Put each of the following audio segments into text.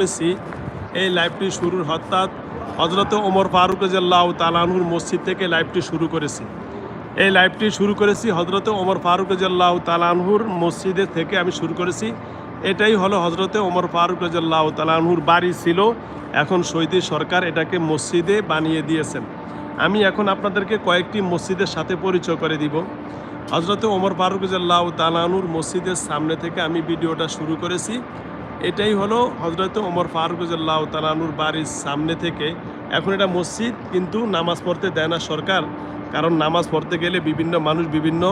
করেছি এই লাইভটি শুরুর হঠাৎ হজরত ওমর ফারুক রাজিয়াল্লাহ তালানহুর মসজিদ থেকে লাইভটি শুরু করেছি। এই লাইভটি শুরু করেছি হজরত ওমর ফারুক রাজিয়াল্লাহ তালানহুর মসজিদের থেকে আমি শুরু করেছি। এটাই হলো হজরতে ওমর ফারুক রাজিয়াল্লাহ তালানহুর বাড়ি ছিল। এখন সৌদি সরকার এটাকে মসজিদে বানিয়ে দিয়েছেন। আমি এখন আপনাদেরকে কয়েকটি মসজিদের সাথে পরিচয় করে দিব। হজরত ওমর ফারুক রাজিয়াল্লাহ তালানহুর মসজিদের সামনে থেকে আমি ভিডিওটা শুরু করেছি। এটাই হলো হজরত ওমর ফারুক রাজিয়াল্লাহ তালানুর বাড়ির সামনে থেকে। এখন এটা মসজিদ, কিন্তু নামাজ পড়তে দেয় না সরকার। কারণ নামাজ পড়তে গেলে বিভিন্ন মানুষ বিভিন্ন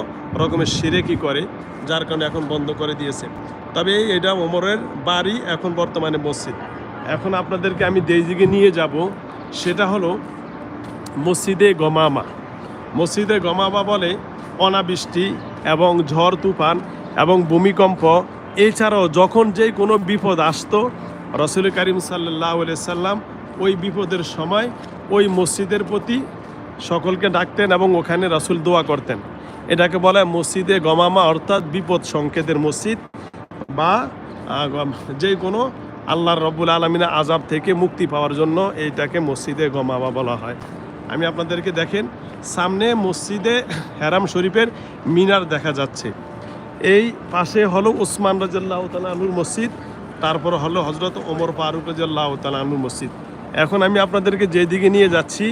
রকমের সিরেকি করে, যার কারণে এখন বন্ধ করে দিয়েছে। তবে এটা ওমরের বাড়ি, এখন বর্তমানে মসজিদ। এখন আপনাদেরকে আমি দিকে নিয়ে যাব, সেটা হলো মসজিদে গমামা। মসজিদে গমামা বলে অনাবৃষ্টি এবং ঝড় তুফান এবং ভূমিকম্প এছাড়াও যখন যে কোনো বিপদ আসতো, রসুল করিম সাল্লাহ সাল্লাম ওই বিপদের সময় ওই মসজিদের প্রতি সকলকে ডাকতেন এবং ওখানে রাসুল দোয়া করতেন। এটাকে বলা হয় মসজিদে গমামা অর্থাৎ বিপদ সংকেতের মসজিদ বা যে কোনো আল্লাহর রব্বুল আলমিনের আজাব থেকে মুক্তি পাওয়ার জন্য এইটাকে মসজিদে গমামা বলা হয়। আমি আপনাদেরকে দেখেন, সামনে মসজিদে হেরাম শরীফের মিনার দেখা যাচ্ছে। এই পাশে হলো উসমান রাজাল্লাহ তালুর মসজিদ, তারপর হলো হজরত ওমর ফারুক রাজাল্লাহ তালুর মসজিদ। এখন আমি আপনাদেরকে যেদিকে নিয়ে যাচ্ছি,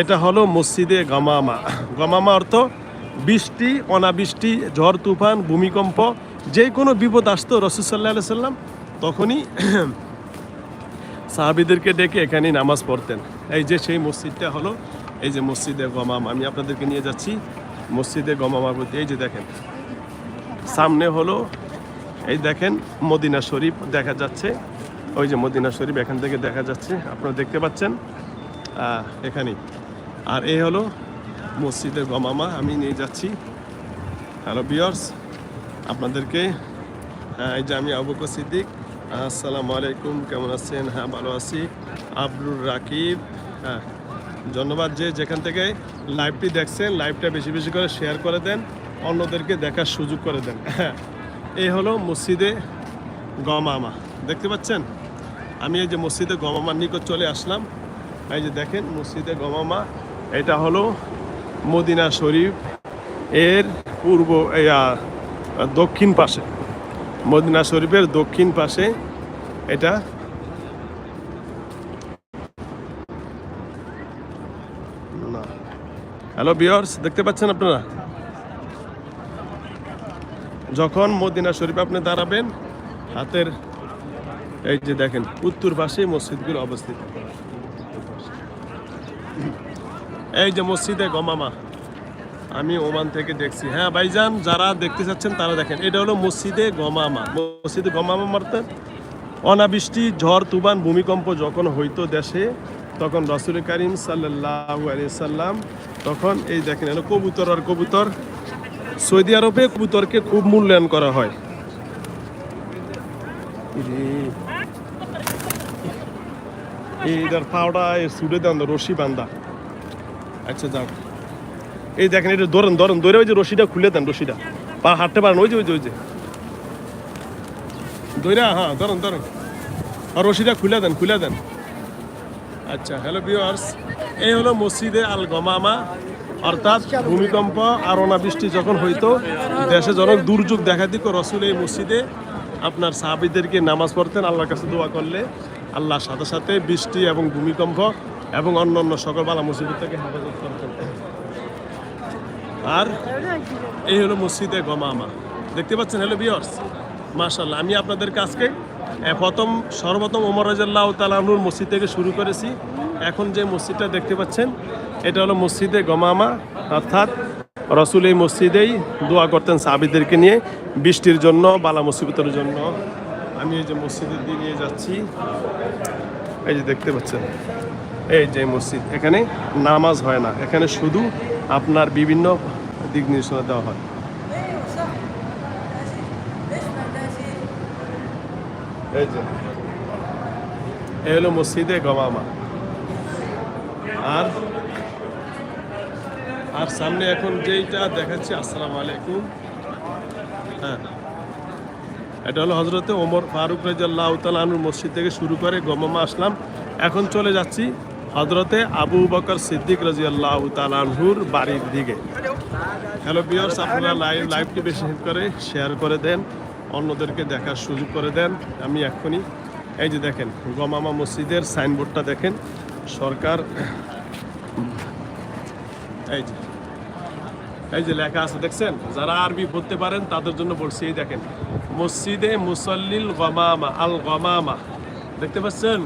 এটা হলো মসজিদে গমামা। গমামা অর্থ বৃষ্টি, অনাবৃষ্টি, ঝড়, তুফান, ভূমিকম্প যে কোনো বিপদ আসতো রসুসাল্লাহ সাল্লাম তখনই সাহাবিদেরকে ডেকে এখানেই নামাজ পড়তেন। এই যে সেই মসজিদটা হলো, এই যে মসজিদে গমাম। আমি আপনাদেরকে নিয়ে যাচ্ছি মসজিদে গমামার প্রতি। এই যে দেখেন সামনে হলো, এই দেখেন মদিনা শরীফ দেখা যাচ্ছে। ওই যে মদিনা শরীফ এখান থেকে দেখা যাচ্ছে, আপনারা দেখতে পাচ্ছেন? এখানেই। আর এই হলো মসজিদে গমামা, আমি নিয়ে যাচ্ছি। হ্যালো বিয়ার্স আপনাদেরকে হ্যাঁ এই যে আমি আবু বকর সিদ্দিক। আসসালামু আলাইকুম, কেমন আছেন? হ্যাঁ ভালো আছি। আবরুর রাকিব হ্যাঁ ধন্যবাদ যে যেখান থেকে লাইভটি দেখছেন লাইভটা বেশি বেশি করে শেয়ার করে দেন। অন্যদেরকে দেখার সুযোগ করে দেন। হ্যাঁ এই হলো মসজিদে গমামা। দেখতে পাচ্ছেন? আমি এই যে মসজিদে গমামার নিকট চলে আসলাম। এই যে দেখেন, মসজিদে গমামা, এটা হলো মদিনা শরীফ এর পূর্ব দক্ষিণ পাশে। মদিনা শরীফের দক্ষিণ পাশে এটা হ্যালো বিয়ার্স দেখতে পাচ্ছেন আপনারা? যখন মদিনা শরীফ আপনি দাঁড়াবেন, হাতের এই যে দেখেন, উত্তর পাশে মসজিদগুলো অবস্থিত। এই যে মসজিদে গমামা, আমি ওমান থেকে দেখছি। হ্যাঁ ভাইজান, যারা দেখতে চাচ্ছেন তারা দেখেন, এটা হলো মসজিদে গমামা। মসজিদে গমামা মারতেন অনাবৃষ্টি, ঝড়, তুফান, ভূমিকম্প যখন হইতো দেশে, তখন রসুল করিম সাল্লাহ আলিয়া সাল্লাম তখন এই দেখেন কবুতর আর কবুতর। সৌদি আরবে কবুতরকে খুব মূল্যায়ন করা হয়। রশি আচ্ছা এই দেখেন, এটা ওই যে রশিটা খুলে দেন, রশিটা। পা হাঁটতে হ্যাঁ রশিটা খুলে দেন খুলে দেন। আচ্ছা হ্যালো ভিউয়ার্স এই হলো মসজিদে আল গমামা অর্থাৎ ভূমিকম্প আর অনাবৃষ্টি যখন হইতো, দেশে যখন দুর্যোগ দেখা দিত, রসুল এই মসজিদে আপনার সাহাবিদেরকে নামাজ পড়তেন, আল্লাহর কাছে দোয়া করলে। আল্লাহ সাথে সাথে বৃষ্টি এবং ভূমিকম্প এবং অন্য অন্য সকল বালা মুসিবত থেকে হেফাজত করতেন। আর এই হলো মসজিদে গমামা। দেখতে পাচ্ছেন, হ্যালো বিয়ার্স মাশাল্লাহ আমি আপনাদের কাছকে প্রথম, সর্বপ্রথম ওমর রাজাল্লাহ তালানুর মসজিদ থেকে শুরু করেছি। এখন যে মসজিদটা দেখতে পাচ্ছেন, এটা হলো মসজিদে গমামা, অর্থাৎ রসুল এই মসজিদেই দোয়া করতেন সাহাবিদেরকে নিয়ে বৃষ্টির জন্য, বালা মুসিবতের জন্য। আমি এই যে মসজিদের দিকে নিয়ে যাচ্ছি। এই যে দেখতে পাচ্ছেন, এই যে মসজিদ, এখানে নামাজ হয় না। এখানে শুধু আপনার বিভিন্ন দিক নির্দেশনা দেওয়া হয়। এই যে, এই হলো মসজিদে গমামা। আর আর সামনে এখন যেইটা দেখাচ্ছি, আসসালামু আলাইকুম। হ্যাঁ। এটা হলো হজরতে ওমর ফারুক রাজিয়াল্লাহ তালাহুর মসজিদ থেকে শুরু করে গমামা আসলাম। এখন চলে যাচ্ছি হজরতে আবু বকর সিদ্দিক রাজিয়াল্লাহ তালাহুর বাড়ির দিকে। হ্যালো বিয়ার্স আপনারা লাইভ লাইভটি বেশি করে শেয়ার করে দেন, অন্যদেরকে দেখার সুযোগ করে দেন। আমি এখনই এই যে দেখেন, গমামা মসজিদের সাইনবোর্ডটা দেখেন। সরকার, এই যে এই যে লেখা আছে, দেখছেন? যারা আরবি পড়তে পারেন, তাদের জন্য বলছি এই দেখেন। মসজিদে মুসল্লিল গমামা, আল গমামা। দেখতে পাচ্ছেন?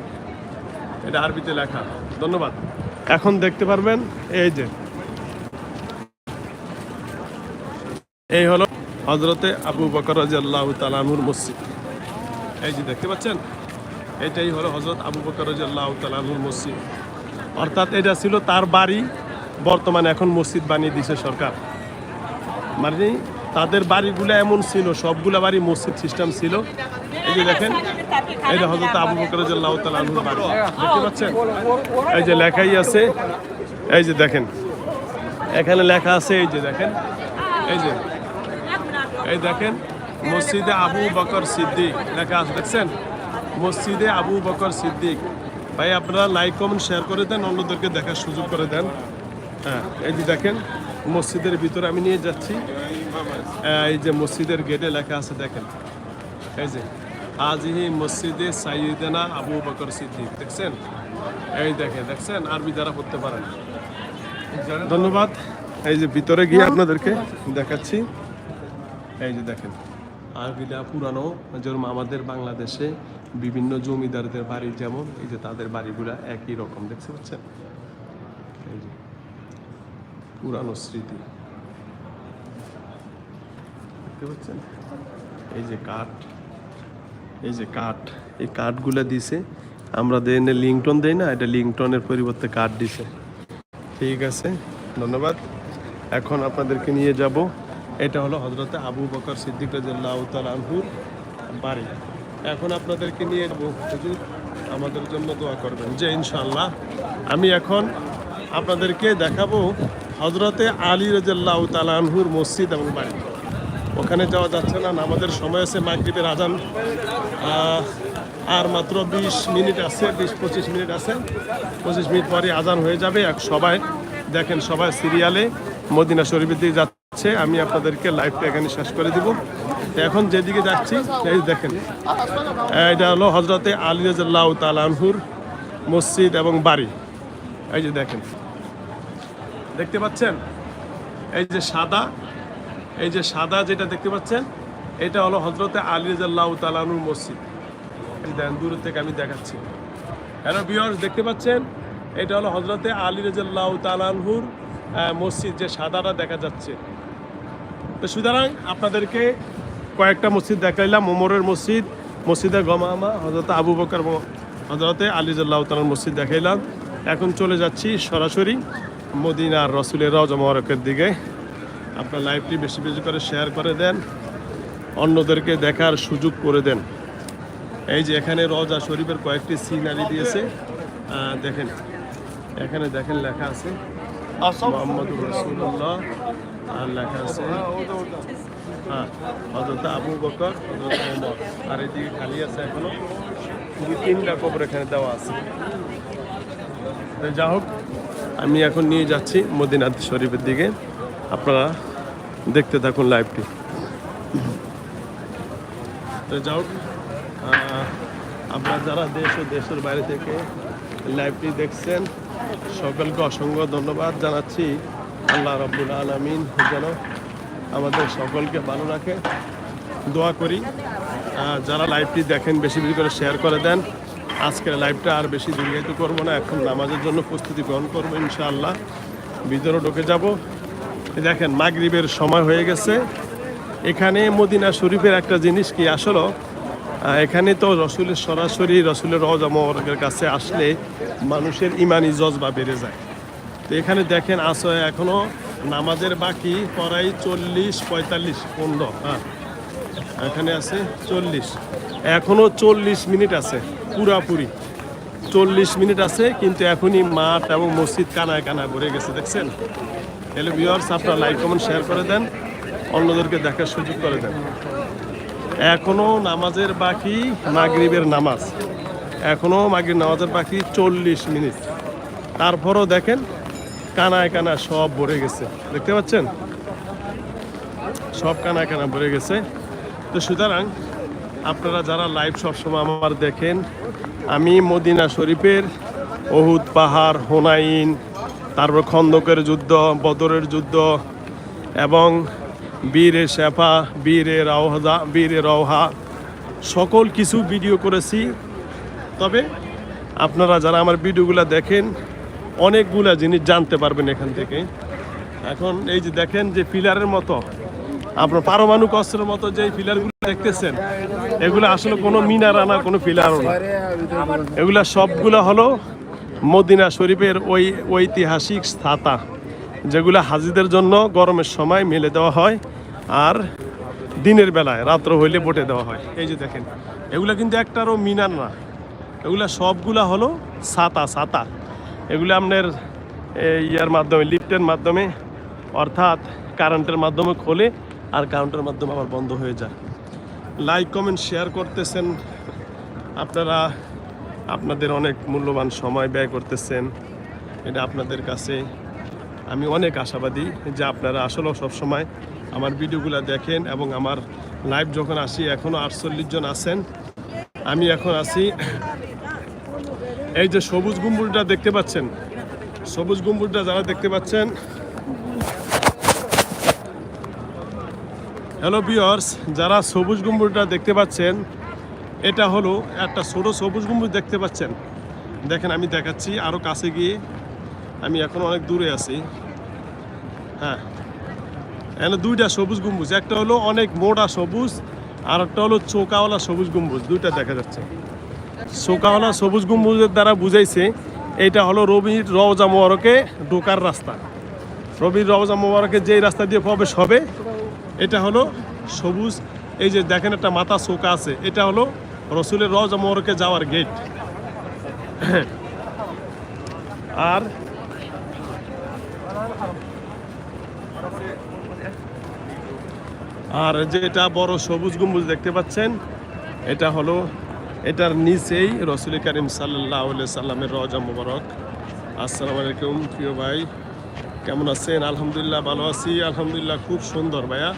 এটা আরবিতে লেখা। ধন্যবাদ। এখন দেখতে পারবেন, এই যে। এই হলো হজরতে আবু বকর রাজিয়াল্লাহু তালানুর মসজিদ। এই যে, দেখতে পাচ্ছেন? এটাই হলো হজরত আবু বকর রাজিয়াল্লাহু মসজিদ। অর্থাৎ এটা ছিল তার বাড়ি, বর্তমানে এখন মসজিদ বানিয়ে দিয়েছে সরকার। মানে তাদের বাড়িগুলো এমন ছিল, সবগুলা বাড়ি মসজিদ সিস্টেম ছিল। এই যে দেখেন এটা হজরত আবু বকর রাজিয়াল্লাহু তালানুর বাড়ি। দেখতে পাচ্ছেন? এই যে লেখাই আছে, এই যে দেখেন। এখানে লেখা আছে, এই যে দেখেন। এই যে, এই দেখেন, মসজিদে আবু বকর সিদ্দিক লেখা আছে, দেখছেন? মসজিদে আবু বকর সিদ্দিক। ভাই, আপনারা লাইক কমেন্ট শেয়ার করে দেন, অন্যদেরকে দেখার সুযোগ করে দেন। হ্যাঁ এই যে দেখেন, মসজিদের ভিতরে আমি নিয়ে যাচ্ছি। এই যে মসজিদের গেটে লেখা আছে, দেখেন। এই যে আজিহি মসজিদে সাইয়েদানা আবু বকর সিদ্দিক, দেখছেন? এই দেখেন, দেখছেন? আরবি যারা পড়তে পারেন। ধন্যবাদ। এই যে ভিতরে গিয়ে আপনাদেরকে দেখাচ্ছি। এই যে দেখেন আরবিটা পুরানো যেরকম আমাদের বাংলাদেশে বিভিন্ন জমিদারদের বাড়ি যেমন, এই যে তাদের বাড়িগুলা একই রকম, দেখতে পাচ্ছেন? এই যে পুরানো স্মৃতি। দেখতে পাচ্ছেন? এই যে কাঠ, এই যে কাঠ, এই কাঠগুলা দিছে। আমরা দেনে লিংটন দেই না, এটা লিংটনের পরিবর্তে কাঠ দিছে। ঠিক আছে, ধন্যবাদ। এখন আপনাদেরকে নিয়ে যাব। এটা হলো হজরতে আবু বকর সিদ্দিক রাজিয়াল্লাহ তালাহুর বাড়ি। এখন আপনাদেরকে নিয়ে হুজুর আমাদের জন্য দোয়া করবেন। যে ইনশাল্লাহ আমি এখন আপনাদেরকে দেখাবো হজরতে আলী রাজিয়াল্লাহ তালাহুর মসজিদ এবং বাড়ি। ওখানে যাওয়া যাচ্ছে না আমাদের সময় আছে, মাগরিবের আজান। আর মাত্র বিশ মিনিট আছে, বিশ পঁচিশ মিনিট আছে। পঁচিশ মিনিট পরে আজান হয়ে যাবে এক সবাই দেখেন সবাই সিরিয়ালে মদিনা শরীফের দিকে যাচ্ছে। আমি আপনাদেরকে লাইভটা এখানে শেষ করে দিব। এখন যেদিকে যাচ্ছি, এই দেখেন, এটা হলো হজরতে আলী রাজাল্লাহ তালানহুর মসজিদ এবং বাড়ি। এই যে দেখেন, দেখতে পাচ্ছেন? এই যে সাদা, এই যে সাদা যেটা দেখতে পাচ্ছেন, এটা হলো হজরতে আলী রাজাল্লাহ তালানুর মসজিদ। দেখেন দূর থেকে আমি দেখাচ্ছি। হ্যালো বিয়র্স দেখতে পাচ্ছেন? এটা হলো হজরতে আলী রাজাল্লাহ তালানহুর মসজিদ যে সাদাটা দেখা যাচ্ছে। তো সুতরাং আপনাদেরকে কয়েকটা মসজিদ দেখাইলাম ওমরের মসজিদ মসজিদে গমামা হজরত আবু বকর ম- হজরতে আলী জাল্লাহ তালার মসজিদ দেখাইলাম এখন চলে যাচ্ছি সরাসরি মদিনার রসুলের রজা মহরকের দিকে। আপনার লাইভটি বেশি বেশি করে শেয়ার করে দেন অন্যদেরকে দেখার সুযোগ করে দেন। এই যে এখানে রজা শরীফের কয়েকটি সিনারি দিয়েছে। দেখেন এখানে দেখেন লেখা আছে মোহাম্মদ রসুল্লাহ আর লেখা আছে হ্যাঁ হজরত আবু বকর, হজরত ওমর। আর খালি আছে এখনও। দুই তিনটা কবর এখানে দেওয়া আছে। যা হোক, আমি এখন নিয়ে যাচ্ছি মদিনাথ শরীফের দিকে। আপনারা দেখতে থাকুন লাইভটি। তো যা হোক আপনারা যারা দেশ ও দেশের বাইরে থেকে লাইভটি দেখছেন, সকলকে অসংখ্য ধন্যবাদ জানাচ্ছি। আল্লাহ রব্বুল আলমিন যেন আমাদের সকলকে ভালো রাখে। দোয়া করি। যারা লাইভটি দেখেন, বেশি বেশি করে শেয়ার করে দেন। আজকের লাইভটা আর বেশি দীর্ঘায়িত করব না। এখন নামাজের জন্য প্রস্তুতি গ্রহণ করব ইনশাআল্লাহ। ভিতরে ঢুকে যাব। দেখেন, মাগরিবের সময় হয়ে গেছে। এখানে মদিনা শরীফের একটা জিনিস কি আসলে? এখানে তো রসুলের সরাসরি রসুলের রজমরের কাছে আসলে মানুষের ইমানি জজবা বেড়ে যায়। তো এখানে দেখেন আস এখনও নামাজের বাকি পড়াই চল্লিশ, পঁয়তাল্লিশ, পনেরো হ্যাঁ। এখানে আছে চল্লিশ। এখনও চল্লিশ মিনিট আছে, পুরাপুরি। চল্লিশ মিনিট আছে, কিন্তু এখনই মাঠ এবং মসজিদ কানায় কানায় ভরে গেছে, দেখছেন? হ্যালো ভিওয়ার্স আপনারা লাইক কমেন্ট শেয়ার করে দেন। অন্যদেরকে দেখার সুযোগ করে দেন। এখনও নামাজের বাকি মাগরিবের নামাজ। এখনও মাগরিব নামাজের বাকি চল্লিশ মিনিট। তারপরও দেখেন কানায় কানা সব ভরে গেছে। দেখতে পাচ্ছেন? সব কানা কানা ভরে গেছে। তো সুতরাং আপনারা যারা লাইভ সবসময় আমার দেখেন, আমি মদিনা শরীফের অহুদ পাহাড়, হোনাইন, তারপর খন্দকের যুদ্ধ, বদরের যুদ্ধ এবং বীরে শেফা, বীরে রওহা বীরে রওহা, সকল কিছু ভিডিও করেছি। তবে আপনারা যারা আমার ভিডিওগুলো দেখেন অনেকগুলা জিনিস জানতে পারবেন এখান থেকে। এখন এই যে দেখেন যে পিলারের মতো, আপনার পারমাণবিক অস্ত্রের মতো যে পিলারগুলো দেখতেছেন, এগুলো আসলে কোনো মিনার আনা কোনো পিলারও না। এগুলা সবগুলো হলো মদিনা শরীফের ওই ঐতিহাসিক স্থাতা, যেগুলো হাজিদের জন্য গরমের সময় মেলে দেওয়া হয় আর দিনের বেলায় রাত্র হইলে বটে দেওয়া হয়। এই যে দেখেন, এগুলা কিন্তু একটারও মিনার না। এগুলা সবগুলা হলো ছাতা ছাতা এগুলো আপনার ইয়ার মাধ্যমে, লিফটের মাধ্যমে, অর্থাৎ কারেন্টের মাধ্যমে খোলে আর কারেন্টের মাধ্যমে আবার বন্ধ হয়ে যায়। লাইক কমেন্ট শেয়ার করতেছেন। আপনারা, আপনাদের অনেক মূল্যবান সময় ব্যয় করতেছেন। এটা আপনাদের কাছে আমি অনেক আশাবাদী যে আপনারা আসলেও সবসময় আমার ভিডিওগুলো দেখেন এবং আমার লাইভ যখন আসি এখনও আটচল্লিশ জন আছেন। আমি এখন আছি এই যে সবুজ গম্বুজটা দেখতে পাচ্ছেন? সবুজ গম্বুজটা যারা দেখতে পাচ্ছেন। হ্যালো বিয়ার্স যারা সবুজ গম্বুজটা দেখতে পাচ্ছেন, এটা হলো একটা ছোট সবুজ গম্বুজ দেখতে পাচ্ছেন। দেখেন, আমি দেখাচ্ছি আরও কাছে গিয়ে। আমি এখন অনেক দূরে আছি। হ্যাঁ। এখানে দুইটা সবুজ গম্বুজ, একটা হলো অনেক মোটা সবুজ, আর একটা হলো চোকাওয়ালা সবুজ গম্বুজ, দুইটা দেখা যাচ্ছে। চোকাওয়ালা সবুজ গম্বুজের দ্বারা বুঝাইছে, এইটা হলো রবির রওজা মোবারকে ঢোকার রাস্তা। রবির রওজা মোবারকে যেই রাস্তা দিয়ে প্রবেশ হবে, এটা হলো সবুজ, এই যে দেখেন একটা মাথা চোকা আছে, এটা হলো রসুলের রওজা মোবারকে যাওয়ার গেট আর আর যেটা বড় সবুজ গম্বুজ দেখতে পাচ্ছেন, এটা হলো এটার নিচেই রসুল করিম সাল্লাহ সাল্লামের রজা মুবারক। আসসালামু আলাইকুম, প্রিয় ভাই। কেমন আছেন? আলহামদুলিল্লাহ ভালো আছি। আলহামদুলিল্লাহ খুব সুন্দর ভাইয়া।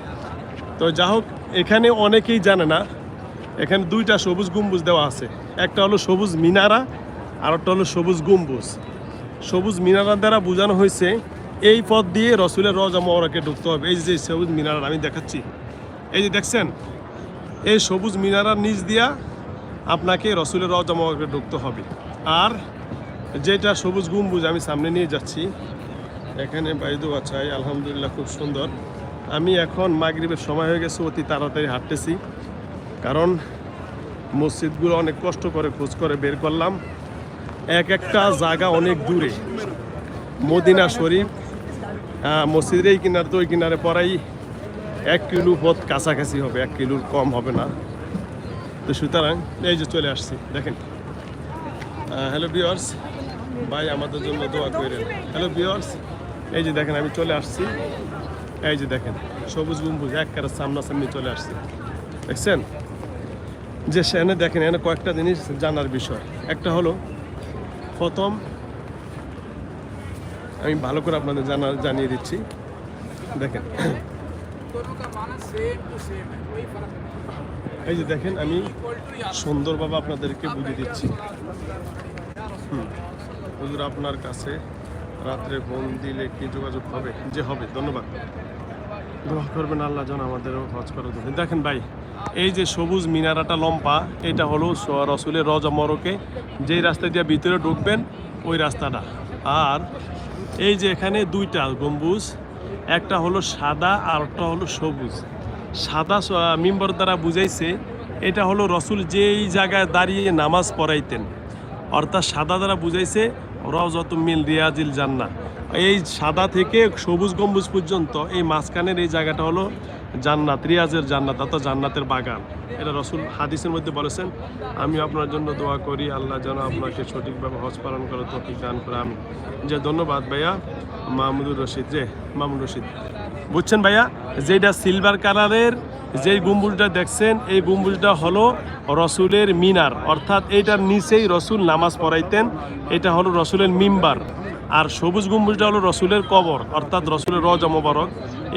তো যা হোক, এখানে অনেকেই জানে না, এখানে দুইটা সবুজ গম্বুজ দেওয়া আছে। একটা হলো সবুজ মিনারা, আর একটা হলো সবুজ গম্বুজ। সবুজ মিনারা দ্বারা বোঝানো হয়েছে, এই পথ দিয়ে রসুলের রজা মোবারকে ঢুকতে হবে। এই যে সবুজ মিনারা আমি দেখাচ্ছি। এই যে দেখছেন, এই সবুজ মিনারার নিচ দিয়া আপনাকে রসুলের রজা মোবারকে ঢুকতে হবে। আর যেটা সবুজ গম্বুজ আমি সামনে নিয়ে যাচ্ছি, এখানে বাইদু আছাই আলহামদুলিল্লাহ খুব সুন্দর। আমি এখন মাগরিবের সময় হয়ে গেছে, অতি তাড়াতাড়ি হাঁটতেছি। কারণ মসজিদগুলো অনেক কষ্ট করে খোঁজ করে বের করলাম। এক একটা জায়গা অনেক দূরে। মদিনা শরীফ মসজিদের এই কিনার তো ওই কিনারে পড়াই এক কিলো পথ কাছাকাছি হবে, এক কিলোর কম হবে না। তো সুতরাং, এই যে চলে আসছি, দেখেন। হ্যালো বিয়ার্স ভাই আমাদের জন্য দোয়া করেন। হ্যালো বিয়ার্স এই যে দেখেন, আমি চলে আসছি। এই যে দেখেন, সবুজ গম্বুজ এক কারের সামনাসামনি চলে আসছি। দেখছেন? যে সেখানে দেখেন, এখানে কয়েকটা জিনিস জানার বিষয়। একটা হলো, প্রথম, আমি ভালো করে আপনাদের জানা, জানিয়ে দিচ্ছি। দেখেন। এই যে দেখেন, আমি সুন্দরভাবে আপনাদেরকে বুঝিয়ে দিচ্ছি। হুম। আপনার কাছে রাত্রে ফোন দিলে কি যোগাযোগ হবে? যে হবে, ধন্যবাদ। দোয়া করবেন আল্লাহ যেন আমাদেরও হজ করে দেবে দেখেন ভাই, এই যে সবুজ মিনারাটা লম্পা এটা হলো রসুলের রজ মরকে। যেই রাস্তা দিয়ে ভিতরে ঢুকবেন, ওই রাস্তাটা। আর এই যে এখানে দুইটা গম্বুজ, একটা হলো সাদা আর একটা হলো সবুজ। সাদা মিম্বর দ্বারা বুঝাইছে, এটা হলো রসুল যেই জায়গায় দাঁড়িয়ে নামাজ পড়াইতেন। অর্থাৎ সাদা দ্বারা বুঝাইছে রজত রিয়াজিল জান্না এই সাদা থেকে সবুজ গম্বুজ পর্যন্ত এই মাঝখানের এই জায়গাটা হলো জান্নাত, রিয়াজের জান্নাত, অর্থাৎ জান্নাতের বাগান। এটা রসুল হাদিসের মধ্যে বলেছেন, আমি আপনার জন্য দোয়া করি, আল্লাহ যেন আপনাকে সঠিকভাবে হজ পালন করে তৌফিক দান করে আমি যে ধন্যবাদ ভাইয়া, মাহমুদুর রশিদ, যে মাহমুদ রশিদ। বুঝছেন ভাইয়া? যেটা সিলভার কালারের যেই গম্বুজটা দেখছেন, এই গম্বুজটা হলো রসুলের মিনার। অর্থাৎ এইটার নিচেই রসুল নামাজ পড়াইতেন, এটা হলো রসুলের মিম্বার। আর সবুজ গম্বুজটা হলো রসুলের কবর, অর্থাৎ রসুলের রজ মোবারক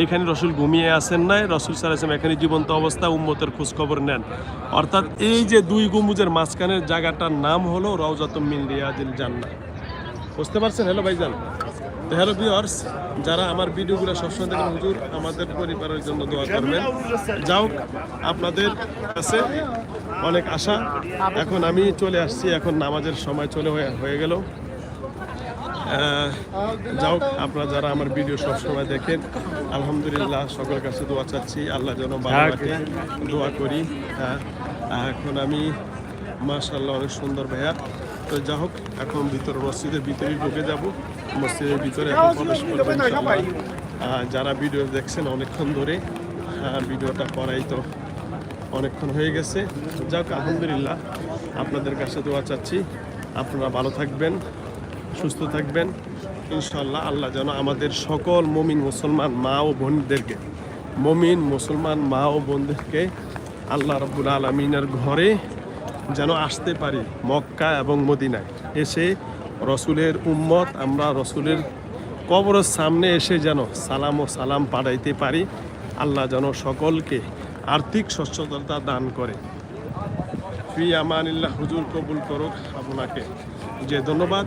এখানে রসুল ঘুমিয়ে আসেন নাই, রসুল সালাম এখানে জীবন্ত অবস্থা, উম্মতের খোঁজখবর নেন। অর্থাৎ এই যে দুই গম্বুজের মাঝখানের জায়গাটার নাম হলো রওজাতুম মিন রিয়াদিল জান্নাহ। বুঝতে পারছেন? হ্যালো ভাইজান। হ্যালো ভিউয়ার্স যারা আমার ভিডিওগুলো সবসময় দেখেন হুজুর আমাদের পরিবারের জন্য দোয়া করবেন। যাও আপনাদের কাছে অনেক আশা। এখন আমি চলে আসছি এখন নামাজের সময় চলে হয়ে গেল। যাও আপনারা যারা আমার ভিডিও সবসময় দেখেন আলহামদুলিল্লাহ সকলের কাছে দোয়া চাচ্ছি আল্লাহ যেন ভালো দোয়া করি। হ্যাঁ এখন আমি মাশাল্লাহ অনেক সুন্দর ভাইয়া। তো যা হোক এখন ভিতরে মসজিদের ভিতরে ঢুকে যাব। মসজিদের ভিতরে প্রবেশ ইনশাআল্লাহ। যারা ভিডিও দেখছেন অনেকক্ষণ ধরে ভিডিওটা করাই তো অনেকক্ষণ হয়ে গেছে। যাক আলহামদুলিল্লাহ আপনাদের কাছে দোয়া চাচ্ছি। আপনারা ভালো থাকবেন সুস্থ থাকবেন। ইনশাল্লাহ আল্লাহ যেন আমাদের সকল মমিন মুসলমান মা ও বোনদেরকে মমিন মুসলমান মা ও বোনদেরকে আল্লাহ রব্বুল আলমিনের ঘরে যেন আসতে পারি মক্কা এবং মদিনায়। এসে রসুলের উম্মত, আমরা রসুলের কবরের সামনে এসে যেন সালাম ও সালাম পাঠাইতে পারি। আল্লাহ যেন সকলকে আর্থিক সচ্ছলতা দান করে। ফি আমানিল্লাহ হুজুর কবুল করুক আপনাকে। যে ধন্যবাদ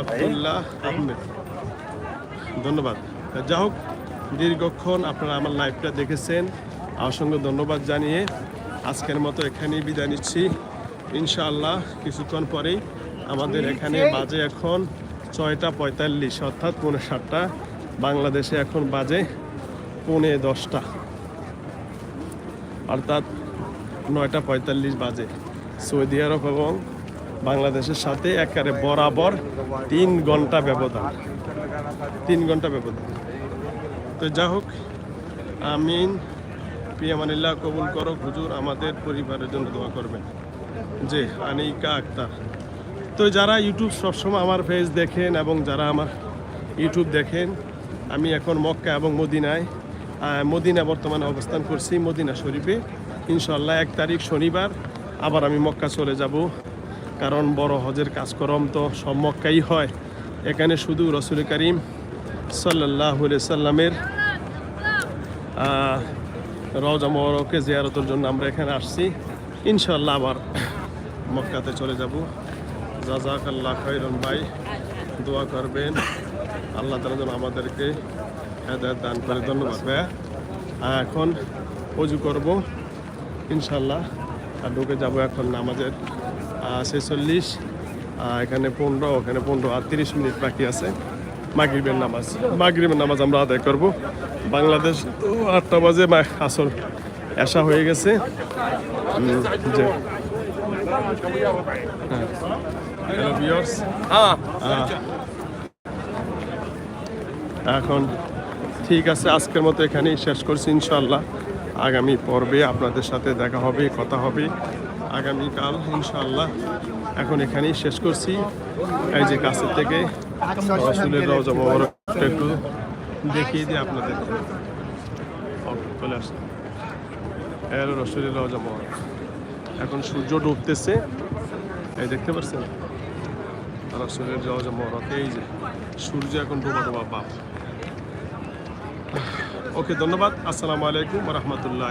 আব্দুল্লাহ আহমেদ। ধন্যবাদ। যা হোক, দীর্ঘক্ষণ আপনারা আমার লাইভটা দেখেছেন। অসংখ্য ধন্যবাদ জানিয়ে আজকের মতো এখানেই বিদায় নিচ্ছি। ইনশাআল্লাহ, কিছুক্ষণ পরেই আমাদের এখানে বাজে এখন ছয়টা পঁয়তাল্লিশ, অর্থাৎ পৌনে সাতটা। বাংলাদেশে এখন বাজে পৌনে দশটা। অর্থাৎ নয়টা পঁয়তাল্লিশ বাজে। সৌদি আরব এবং বাংলাদেশের সাথে একেবারে বরাবর তিন ঘণ্টা ব্যবধান। তিন ঘণ্টা ব্যবধান। তো যা হোক, আমিন। পিয়ামানিল্লাহ কবুল করো। হুজুর আমাদের পরিবারের জন্য দোয়া করবেন। যে আনিকা আক্তার। তো যারা ইউটিউব সবসময় আমার ফেস দেখেন এবং যারা আমার ইউটিউব দেখেন, আমি এখন মক্কা এবং মদিনায় মদিনা বর্তমানে অবস্থান করছি, মদিনা শরীফে। ইনশাল্লাহ এক তারিখ শনিবার আবার আমি মক্কা চলে যাব। কারণ বড় হজের কাজকর্ম তো সব মক্কাই হয়। এখানে শুধু রসুল করিম সাল্লাহ সাল্লামের রওজা মোবারকে জিয়ারতের জন্য আমরা এখানে আসছি। ইনশাল্লাহ আবার মক্কাতে চলে যাব। জাজাক আল্লাহ খৈরন ভাই দোয়া করবেন। আল্লাহ তালা যেন আমাদেরকে হেদায়ত দান করে। ধন্যবাদ ভাইয়া। এখন অজু করব ইনশাল্লাহ আর ঢুকে যাব এখন নামাজের ছেচল্লিশ এখানে পনেরো ওখানে পনেরো আর তিরিশ মিনিট বাকি আছে। মাগরিবের নামাজ। মাগরিবের নামাজ আমরা আদায় করব। বাংলাদেশ তো আটটা বাজে আসর এসা হয়ে গেছে। উম, যে হ্যালো ভিউয়ার্স এখন ঠিক আছে আজকের মতো এখানেই শেষ করছি ইনশাল্লাহ আগামী পর্বে আপনাদের সাথে দেখা হবে কথা হবে। আগামীকাল ইনশাল্লাহ এখন এখানেই শেষ করছি। এই যে কাছের থেকে রসুলের রওজা মোবারকটা একটু দেখিয়ে দিই আপনাদের। চলে আসছে এর রসুলের রওজা মোবারক। এখন সূর্য ডুবতেছে। এই দেখতে পাচ্ছেন? রসুলের রওজা মোবারক এই যে সূর্য এখন ডোবা ডোবা বাপ। ওকে, ধন্যবাদ। আসসালামু আলাইকুম রহমতুল্লাহ।